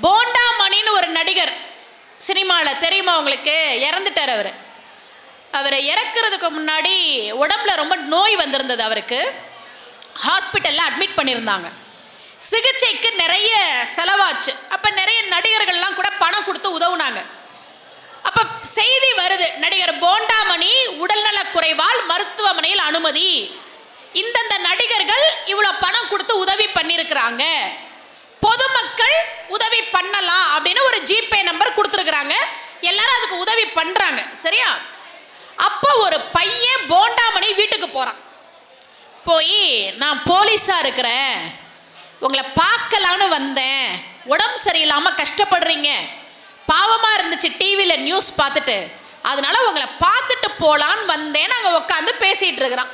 போண்டாமணின்னு ஒரு நடிகர் சினிமாவில் தெரியுமா உங்களுக்கு? இறந்துட்டார் அவர். அவர் இறக்குறதுக்கு முன்னாடி உடம்புல ரொம்ப நோய் வந்திருந்தது அவருக்கு. ஹாஸ்பிட்டலில் அட்மிட் பண்ணியிருந்தாங்க. சிகிச்சைக்கு நிறைய செலவாச்சு. அப்போ நிறைய நடிகர்கள்லாம் கூட பணம் கொடுத்து உதவுனாங்க. அப்போ செய்தி வருது நடிகர் போண்டாமணி உடல்நலக் குறைவால் மருத்துவமனையில் அனுமதி. இந்தந்த நடிகர்கள் இவ்வளோ பணம் கொடுத்து உதவி பண்ணியிருக்கிறாங்க பொதுமக்கள் உதவி பண்ணலாம் அப்படின்னு ஒரு ஜிபே நம்பர் கொடுத்துருக்குறாங்க. எல்லாரும் அதுக்கு உதவி பண்ணுறாங்க சரியா? அப்போ ஒரு பையன் போண்டாமணி வீட்டுக்கு போகிறான் போய் நான் போலீஸாக இருக்கிறேன். உங்களை பார்க்கலான்னு வந்தேன். உடம்பு சரியில்லாமல் கஷ்டப்படுறீங்க. பாவமாக இருந்துச்சு டிவியில் நியூஸ் பார்த்துட்டு. அதனால உங்களை பார்த்துட்டு போகலான்னு வந்தேன் நாங்கள் உட்காந்து பேசிகிட்டு இருக்கிறோம்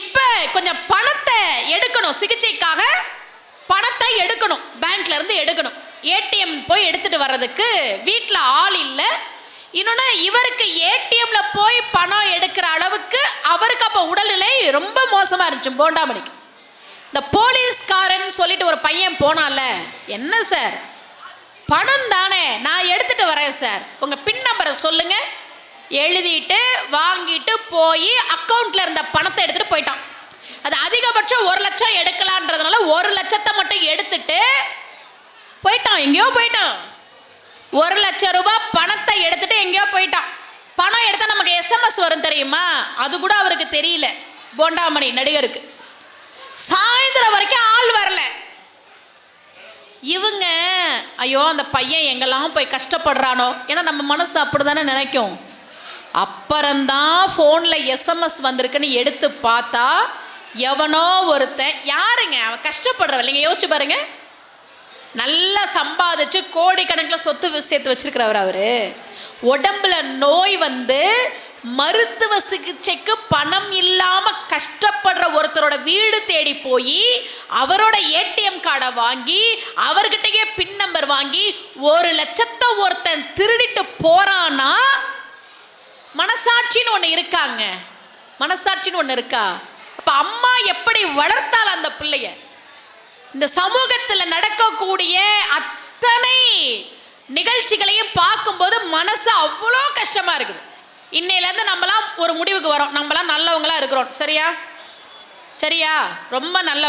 இப்போ கொஞ்சம் பணத்தை எடுக்கணும் சிகிச்சைக்காக. பணத்தை எடுக்கணும். பேங்க்ல இருந்து எடுக்கணும். ஏடிஎம் போய் எடுத்துட்டு வர்றதுக்கு வீட்டில் ஆள் இல்லை. இன்னொன்று இவருக்கு ஏடிஎம்ல போய் பணம் எடுக்கிற அளவுக்கு அவருக்கு அப்போ உடல்நிலை ரொம்ப மோசமாக இருந்துச்சு போண்டாமணிக்கு. இந்த போலீஸ்காரன் சொல்லிட்டு ஒரு பையன் போனால என்ன சார்? பணம் தானே நான் எடுத்துட்டு வரேன் சார். உங்கள் பின் நம்பரை சொல்லுங்க. எழுதிட்டு வாங்கிட்டு போய் அக்கௌண்ட்ல இருந்த பணத்தை எடுத்துட்டு போயிட்டான். அது அதிகபட்சம் ஒரு லட்சம் எடுக்கலான்றதுனால ஒரு லட்சத்தை மட்டும் எடுத்துட்டு போயிட்டான். எங்கேயோ போயிட்டான். ஒரு லட்சம் ரூபாய் பணத்தை எடுத்துட்டு எங்கேயோ போயிட்டான். பணம் எடுத்தால் நமக்கு எஸ்எம்எஸ் வரும் தெரியுமா? அது கூட அவருக்கு தெரியல. போண்டாமணி நடிகருக்கு. சாயந்தரம் வரைக்கும் ஆள் வரல. இவங்க ஐயோ அந்த பையன் எங்கெல்லாம் போய் கஷ்டப்படுறானோ? ஏன்னா நம்ம மனசு அப்படிதானே நினைக்கும். அப்புறம்தான் ஃபோனில் எஸ்எம்எஸ் வந்திருக்குன்னு எடுத்து பார்த்தா எவனோ ஒருத்தன் யாருங்க? அவன் கஷ்டப்படுறவன். நீங்கள் யோசிச்சு பாருங்க. நல்லா சம்பாதிச்சு கோடிக்கணக்கில் சொத்து சேர்த்து வச்சிருக்கிறவர் அவரு. உடம்புல நோய் வந்து மருத்துவ சிகிச்சைக்கு பணம் இல்லாம கஷ்டப்படுற ஒருத்தரோட வீடு தேடி போய் அவரோட ஏடிஎம் கார்டை வாங்கி அவர்கிட்டயே பின் நம்பர் வாங்கி ஒரு லட்சத்தை ஒருத்தன் திருடிட்டு போறானா மனசாட்சின்னு ஒன்று இருக்காங்க. மனசாட்சின்னு ஒன்று இருக்கா? அப்போ அம்மா எப்படி வளர்த்தாள் அந்த பிள்ளைய? இந்த சமூகத்தில் நடக்கக்கூடிய அத்தனை நிகழ்ச்சிகளையும் பார்க்கும்போது மனசு அவ்வளோ கஷ்டமாக இருக்குது. இன்னையிலேருந்து நம்மளாம் ஒரு முடிவுக்கு வரோம். நம்மளாம் நல்லவங்களா இருக்கிறோம். சரியா? சரியா? ரொம்ப நல்லவங்க.